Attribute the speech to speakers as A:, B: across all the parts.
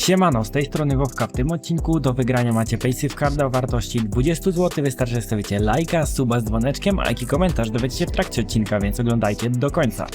A: Siemano, z tej strony Wowka. W tym odcinku do wygrania macie Paysafe Carda o wartości 20 zł. Wystarczy, że lajka, suba z dzwoneczkiem, a jaki komentarz dowiecie się w trakcie odcinka, więc oglądajcie do końca.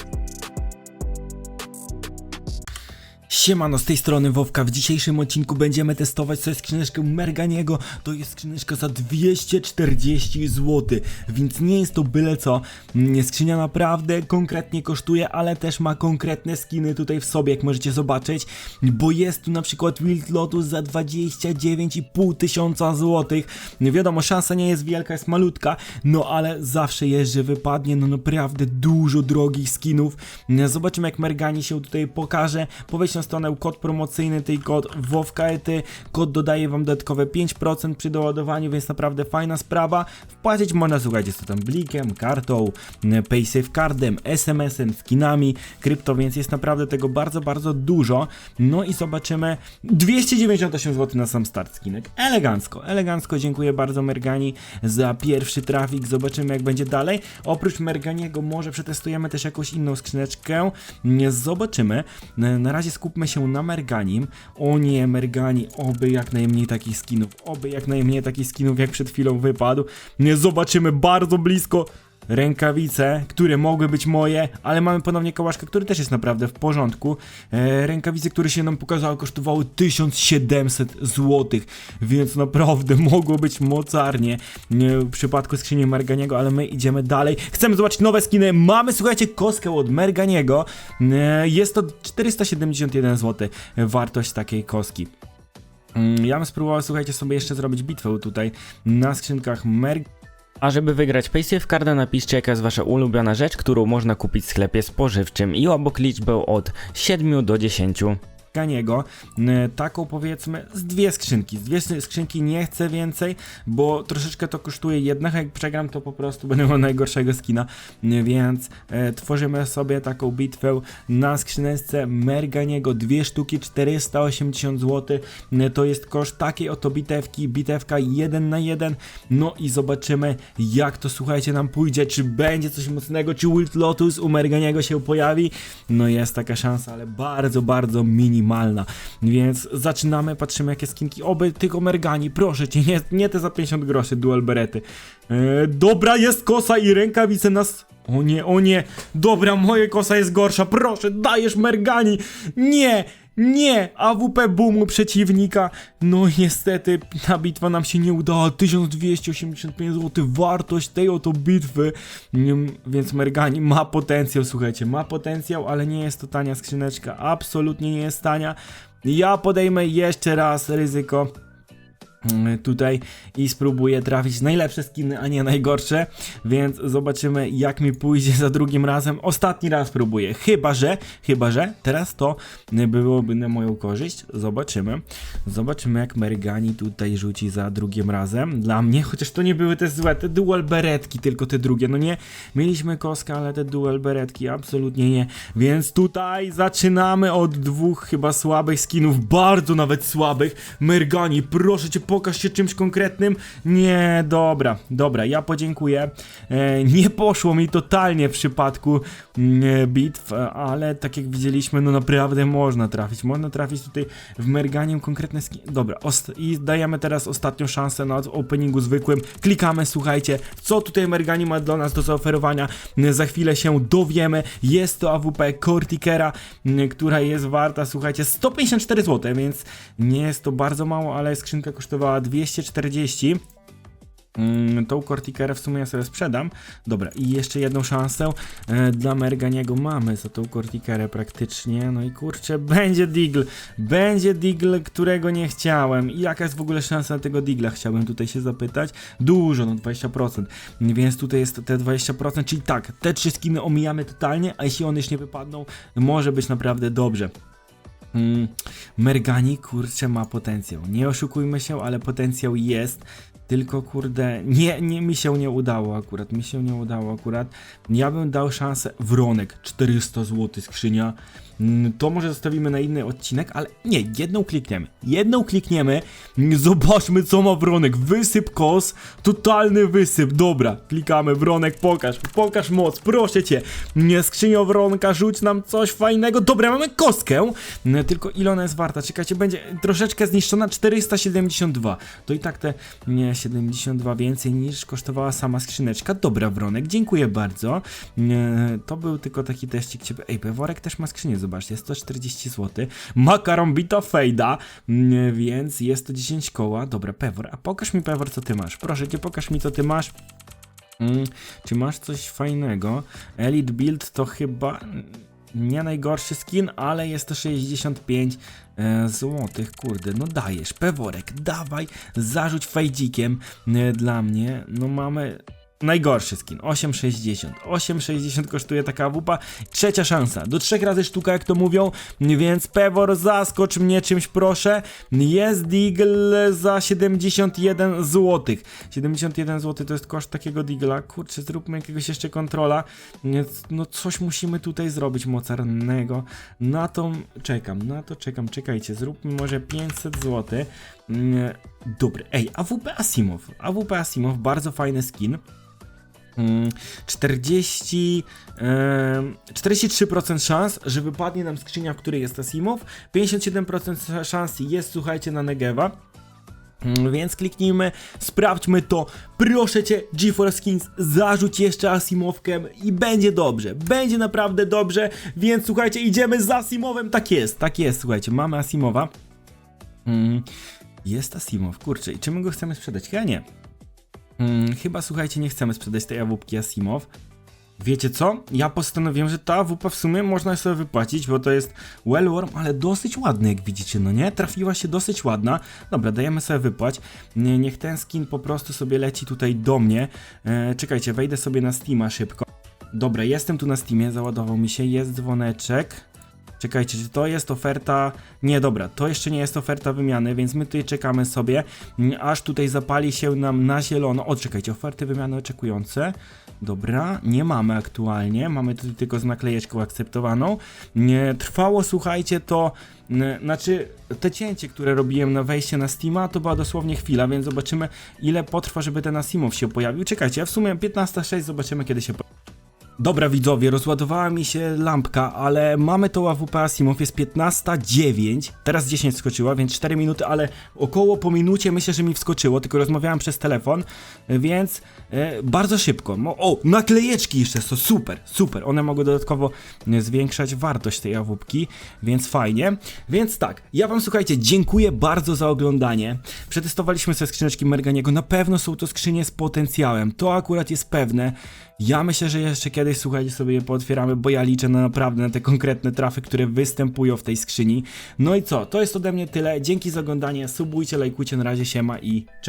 A: Siemano, z tej strony Wowka. W dzisiejszym odcinku będziemy testować sobie skrzyneczkę Merganiego. To jest skrzyneczka za 240 zł, więc nie jest to byle co. Mm, Skrzynia naprawdę konkretnie kosztuje, ale też ma konkretne skiny tutaj w sobie, jak możecie zobaczyć, bo jest tu na przykład Wild Lotus za 29,5 tysiąca złotych. Wiadomo, szansa nie jest wielka, jest malutka, no ale zawsze jest, że wypadnie no naprawdę dużo drogich skinów. Zobaczymy jak Mergani się tutaj pokaże. Po wejściu na stronę kod promocyjny, tej kod WOWKETY. Kod dodaje wam dodatkowe 5% przy doładowaniu, więc naprawdę fajna sprawa. Wpłacić można, słuchajcie, z tym blikiem, kartą, PaySafe cardem, SMS-em, skinami, krypto, więc jest naprawdę tego bardzo, bardzo dużo. No i zobaczymy 298 zł na sam start skinek. Elegancko, elegancko. Dziękuję bardzo Mergani za pierwszy trafik. Zobaczymy jak będzie dalej. Oprócz Merganiego może przetestujemy też jakąś inną skrzyneczkę. Zobaczymy. Na razie skupmy się na Merganim. O nie, Mergani, oby jak najmniej takich skinów. Oby jak najmniej takich skinów jak przed chwilą wypadł. Nie zobaczymy bardzo blisko rękawice, które mogły być moje, ale mamy ponownie kołaszka, który też jest naprawdę w porządku. E, rękawice, które się nam pokazały, kosztowały 1700 zł, więc naprawdę mogło być mocarnie nie, w przypadku skrzyni Merganiego, ale my idziemy dalej. Chcemy zobaczyć nowe skiny. Mamy, słuchajcie, kostkę od Merganiego. E, jest to 471 zł wartość takiej kostki. Mm, Ja bym spróbował, słuchajcie, sobie jeszcze zrobić bitwę tutaj na skrzynkach Merg. A żeby wygrać Paysafe Carda napiszcie jaka jest wasza ulubiona rzecz, którą można kupić w sklepie spożywczym i obok liczbę od 7 do 10. Ganiego, taką powiedzmy z dwie skrzynki, z dwie skrzynki nie chcę więcej, bo troszeczkę to kosztuje jednak, jak przegram to po prostu będę miał najgorszego skina, więc e, tworzymy sobie taką bitwę na skrzyneczce Merganiego, dwie sztuki 480 zł, to jest koszt takiej oto bitewki, bitewka 1 na 1, no i zobaczymy jak to słuchajcie nam pójdzie, czy będzie coś mocnego, czy Wild Lotus u Merganiego się pojawi, no jest taka szansa, ale bardzo, bardzo minimalna, więc zaczynamy, patrzymy jakie skinki, oby tylko Mergani, proszę cię, nie, nie te za 50 groszy dual berety, e, dobra jest kosa i rękawice nas... O nie, o nie, dobra, moja kosa jest gorsza, proszę, dajesz Mergani, nie, nie! AWP boomu przeciwnika. No niestety ta bitwa nam się nie udała. 1285 zł wartość tej oto bitwy. Mm, Więc Mergani ma potencjał, słuchajcie, ma potencjał, ale nie jest to tania skrzyneczka. Absolutnie nie jest tania. Ja podejmę jeszcze raz ryzyko tutaj i spróbuję trafić najlepsze skiny, a nie najgorsze, więc zobaczymy jak mi pójdzie za drugim razem. Ostatni raz spróbuję, chyba że, chyba że teraz to byłoby na moją korzyść. Zobaczymy. Zobaczymy jak Mergani tutaj rzuci za drugim razem. Dla mnie, chociaż to nie były te złe, te dual beretki, tylko te drugie. No nie, mieliśmy koskę, ale te dual beretki absolutnie nie. Więc tutaj zaczynamy od dwóch chyba słabych skinów, bardzo nawet słabych. Mergani, proszę cię, pokaż się czymś konkretnym. Nie, dobra, dobra, ja podziękuję. E, nie poszło mi totalnie w przypadku mm, bitw, ale tak jak widzieliśmy, no naprawdę można trafić. Można trafić tutaj w Merganiem konkretne skin. Dobra, i dajemy teraz ostatnią szansę na openingu zwykłym. Klikamy, słuchajcie, co tutaj Mergani ma dla nas do zaoferowania. Za chwilę się dowiemy. Jest to AWP Cortikera, m, która jest warta, słuchajcie, 154 zł, więc nie jest to bardzo mało, ale skrzynka kosztowała 240. Mm, tą Cortikerę w sumie ja sobie sprzedam. Dobra, i jeszcze jedną szansę e, dla Merganiego mamy za tą Cortikerę praktycznie. No i kurczę, będzie Digl. Będzie Digl, którego nie chciałem. I jaka jest w ogóle szansa na tego Digla? Chciałbym tutaj się zapytać. Dużo, no 20%. Więc tutaj jest te 20%, czyli tak, te trzy skiny omijamy totalnie, a jeśli one już nie wypadną, może być naprawdę dobrze. Mm, Mergani, kurczę, ma potencjał. Nie oszukujmy się, ale potencjał jest. Tylko kurde, nie, nie, mi się nie udało akurat, mi się nie udało akurat. Ja bym dał szansę, Wronek, 400 zł skrzynia. To może zostawimy na inny odcinek, ale nie, jedną klikniemy. Jedną klikniemy, zobaczmy co ma Wronek. Wysyp kos, totalny wysyp. Dobra, klikamy, Wronek, pokaż, pokaż moc, proszę cię. Skrzynio Wronka, rzuć nam coś fajnego. Dobra, mamy kostkę, tylko ile ona jest warta? Czekajcie, będzie troszeczkę zniszczona, 472. To i tak te, nie, 72 więcej niż kosztowała sama skrzyneczka. Dobra, Wronek, dziękuję bardzo. To był tylko taki teścik ciebie. Ej, Peworek też ma skrzynię, zobaczcie, 140 zł. Makaron bita fejda, nie, więc jest to 10 koła. Dobra, Pewor, a pokaż mi Pewor, co ty masz. Proszę cię, pokaż mi, co ty masz. Mm, czy masz coś fajnego? Elite Build to chyba nie najgorszy skin, ale jest to 65 e, złotych, kurde, no dajesz, peworek, dawaj, zarzuć fejdzikiem e, dla mnie, no mamy najgorszy skin, 8,60, 8,60 kosztuje taka wupa, trzecia szansa, do trzech razy sztuka jak to mówią, więc pewor zaskocz mnie czymś proszę, jest Deagle za 71 złotych, 71 zł to jest koszt takiego Deagla, kurczę, zróbmy jakiegoś jeszcze kontrola, no coś musimy tutaj zrobić mocarnego. Na to czekam, na to czekam, czekajcie, zróbmy może 500 zł. Mm, Dobry, ej, AWP Asimov, AWP Asimov, bardzo fajny skin. Mm, 40, em, 43% szans, że wypadnie nam skrzynia, w której jest Asimov, 57% szans jest, słuchajcie, na Negewa. Mm, Więc kliknijmy, sprawdźmy to. Proszę cię, GeForce Skins, zarzuć jeszcze Asimowkę i będzie dobrze. Będzie naprawdę dobrze, więc słuchajcie, idziemy z Asimowem. Tak jest, tak jest, słuchajcie, mamy Asimowa. Mm, Jest Asimow, kurczę, i czy my go chcemy sprzedać? Chyba nie. Mm, Chyba, słuchajcie, nie chcemy sprzedać tej AWP Asimow. Wiecie co? Ja postanowiłem, że ta AWP w sumie można sobie wypłacić, bo to jest Wellworm, ale dosyć ładny, jak widzicie, no nie? Trafiła się dosyć ładna. Dobra, dajemy sobie wypłać. Nie, niech ten skin po prostu sobie leci tutaj do mnie. E, czekajcie, wejdę sobie na Steama szybko. Dobra, jestem tu na Steamie, załadował mi się, jest dzwoneczek. Czekajcie, czy to jest oferta? Nie, dobra, to jeszcze nie jest oferta wymiany, więc my tutaj czekamy sobie, mm, aż tutaj zapali się nam na zielono. O, czekajcie, oferty wymiany oczekujące. Dobra, nie mamy aktualnie, mamy tutaj tylko z naklejeczką akceptowaną. Nie, trwało, słuchajcie, to, n- znaczy, te cięcie, które robiłem na wejście na Steama, to była dosłownie chwila, więc zobaczymy, ile potrwa, żeby ten Asimov się pojawił. Czekajcie, w sumie 15.06, zobaczymy, kiedy się pojawi. Dobra widzowie, rozładowała mi się lampka, ale mamy tą AWP Asimov, jest 15.09, teraz 10 skoczyła, więc 4 minuty, ale około po minucie myślę, że mi wskoczyło, tylko rozmawiałem przez telefon, więc e, bardzo szybko. O, naklejeczki jeszcze są, super, super, one mogą dodatkowo e, zwiększać wartość tej AWPki, więc fajnie. Więc tak, ja wam słuchajcie, dziękuję bardzo za oglądanie. Przetestowaliśmy sobie skrzyneczki Merganiego, na pewno są to skrzynie z potencjałem, to akurat jest pewne. Ja myślę, że jeszcze kiedyś, słuchajcie, sobie je pootwieramy, bo ja liczę na naprawdę na te konkretne trafy, które występują w tej skrzyni. No i co, to jest ode mnie tyle. Dzięki za oglądanie, subujcie, lajkujcie, na razie siema i cześć.